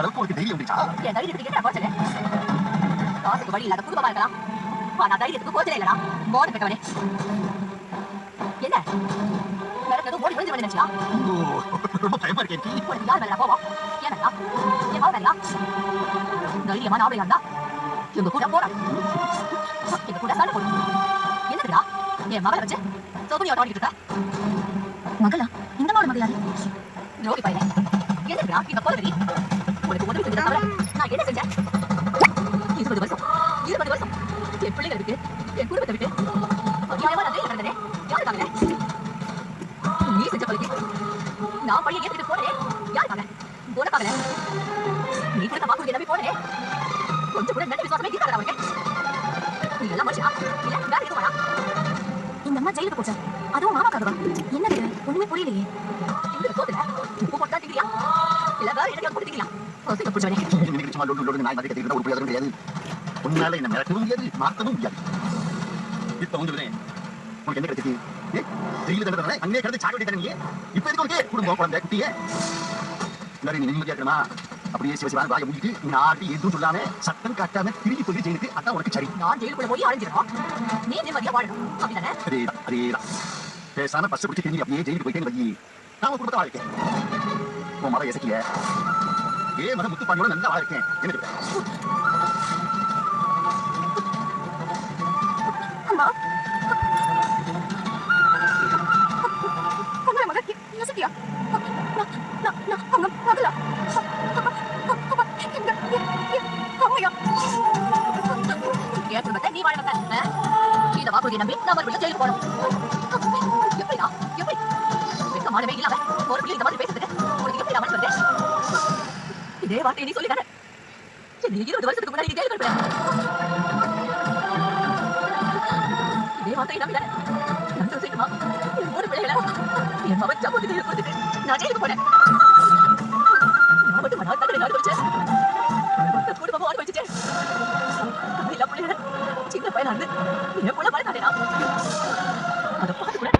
அந்த அளவுக்கு உனக்கு தைரியம் வந்துச்சா என் தைரியத்துக்கு என்ன குறைச்சல காசுக்கு வழி இல்லாத குடும்பமா இருக்கலாம். ஆனா தைரியத்துக்கு கோச்சலே இல்லடா. மோடு கட்டவனே என்ன? மிரட்டதும் ஓடி விழுந்து நினைச்சா ரொம்ப பயமா இருக்கேன். உனக்கு யார் மேல போவோம் ஏன் வேண்டாம் என் மாவு வேண்டாம் தைரியமா நாவடியா இருந்தா? எங்க கூட போறான் எங்க கூட சண்டை போடும் என்னதுடா? என் மகளை வச்சு சோதனையோட ஓடிட்டு இருக்க? மகளா? இந்த மாடு மகள் யாரு? ஜோடி பையன் என்னதுடா? இந்த போறடி நான் என்ன செஞ்சேன் இருபது வருஷம் இருபது வருஷம் என் பிள்ளைகளை என் குடும்பத்தை விட்டு அநியாயமா நான் ஜெயில யாருக்காக நீ செஞ்ச பழிக்கு நான் பழிய ஏத்துக்கிட்டு போனேன் யாருக்காக உனக்காக நீ கொடுத்த நம்பி கொஞ்சம் கூட நல்ல விசுவாசமே இருக்காதா உனக்கு நீ எல்லாம் மனுஷனா இல்ல வேற எதுவும் வேணா இந்த அம்மா ஜெயிலுக்கு போச்சா? அதுவும் மாமாக்காகவா? என்னது ஒண்ணுமே புரியலையே. கிடையாது உன்னால என்ன மிரட்டவும் முடியாது மாத்தவும் முடியாது இப்ப வந்து உனக்கு என்ன கிடைச்சிச்சு ஏ, தண்டனை அங்கே கிடந்து சாக வேண்டிய நீ இப்ப எதுக்கு உனக்கு குடும்பம் குழந்தை குட்டியே எல்லாரும் நீ நிம்மதியா இருக்கணுமா அப்படியே சிவசிவான வாயை மூடிட்டு நீ ஆடி எதுவும் சொல்லாம சத்தம் காட்டாம திரும்பி போய் ஜெயிலுக்கு அதான் உனக்கு சரி நான் ஜெயிலுக்குள்ள போய் அழிஞ்சிடணும் நீ நிம்மதியா வாழணும் அப்படிதானே அதேதான் அதேதான் பேசாம பஸ் பிடிச்சி திரும்பி அப்படியே ஜெயிலுக்கு போயிட்டேன்னு வை நான் குடும்பத்தை உன் மத இசைக்கல ஏ மத முத்து பாண்டியோட நல்லா வாழ்க்கேன் என்ன சொல்ற? நீ நம்பி நான் மறுபடியும் ஜெயிலுக்கு போகணும். எப்படிடா? எப்படி? மாடவே இல்லாம ஒரு பிள்ளை இந்த மாதிரி இதே வார்த்தையை நீ சொல்லிதானே என்னை இருபது வருஷத்துக்கு முன்னாடி நீ இதே வார்த்தையை நம்பிதானே நான் என் ஒரு பிள்ளைகளை என் மகன் ஜாபத்துக்கு கொடுத்துட்டு நான் ஜெயிலுக்கு போனேன் நான் மட்டும் நான் தண்டனை அனுபவிச்சேன் குடும்பமும் அனுபவிச்சுட்டேன் இல்ல பிள்ளைகள சின்ன பையனா இருந்து என் புள்ள வளர்த்தாடா அதை பார்த்து கூட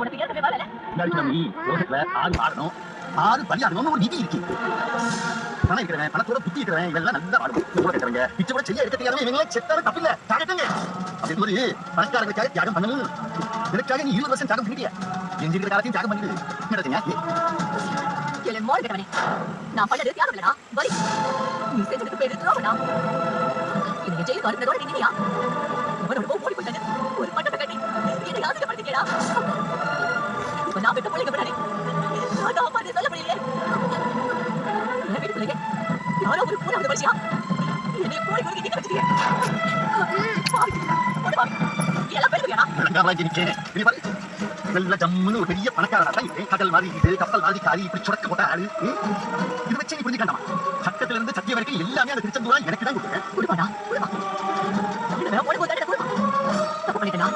உனக்கு ஏற்கனவே வரல நீ உலகத்துல ஆடணும் ஆறு பலியாடணும்னு ஒரு விதி இருக்கு. பணம் இருக்கிறவன் பணத்தோட புத்தி இருக்கிறவன் இவெல்லாம் நல்லா வாடுவோம் கூட கேட்டவங்க. பிச்சை கூட செய்ய எடுக்க தெரியாதவங்க இவங்களே செத்தாலும் தப்பில்ல. தாகட்டுங்க. அப்படி ஒரு பணக்காரங்களுக்காக தியாகம் பண்ணணும். எனக்காக நீ இருபது வருஷம் தியாகம் பண்ணிட்டியா? எஞ்சிருக்கிற காலத்தையும் தியாகம் பண்ணிடு. நடத்துங்க என் மோல் கேட்டவனே நான் பண்ணது தியாகம் இல்லடா. வரி நீ செஞ்சதுக்கு பேரு துரோகடா என்னை ஜெயிலுக்கு அனுப்பினதோட நின்னியா இவனோட ஓடி போயிட்டாங்க ஒரு பட்டத்தை கட்டி என்னை ஆசைப்படுத்திக்கடா இப்ப நான் பெற்ற பிள்ளைங்க பின்னாடி நான் தான் பண்ணி சொல்ல முடியலையே. என் வீட்டு பிள்ளைங்க யாரோ ஒரு மூணாவது வருஷா என்னை போய் போய் நிக்க. நீ எல்லாம் நல்ல ஜம்முன்னு ஒரு பெரிய பணக்காரனா தான் இருக்கேன் கடல் மாதிரி இது கப்பல் மாதிரி காரி இப்படி சுரக்க போட்ட ஆளு? இது வச்சு நீ புரிஞ்சுக்கண்டாமா சட்டத்துல இருந்து சத்தியம் வரைக்கும் எல்லாமே அந்த திருச்செந்தூரா எனக்கு தான் கொடுத்தேன் குடுப்பாடா தப்பு பண்ணிட்டேனா?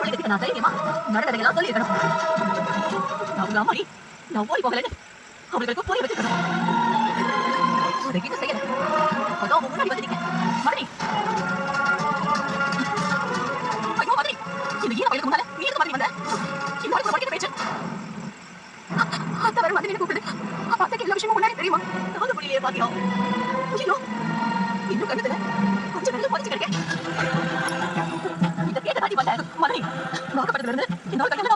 பிள்ளைகிட்ட நான் தைரியமா நடந்ததையெல்லாம் சொல்லியிருக்கணும். அம்மாடி நான் ஓடி போகலன்னு அவர்களுக்கு புரிய வச்சிருக்கணும் அதை செய்யல அதோ உங்க முன்னாடி வந்துட்டீங்க மறுபடி ஐயோ மறுபடி இந்த ஈர வயலுக்கு முன்னால நீ எதுக்கு வந்த பேச்சு அத்தை கூப்பிடுது அப்ப அத்தைக்கு எல்லா விஷயமும் முன்னாடி தெரியுமா தாங்க முடியலையே பாக்கியம் ஐயோ இன்னும் கண்ணத்துல கொஞ்சம் வெள்ளம் பதிச்சு கிடக்க இதை கேட்ட தாண்டி வந்த மதுரை வாக்கப்பட்டதுல இருந்து இன்னொரு கண்ணத்துல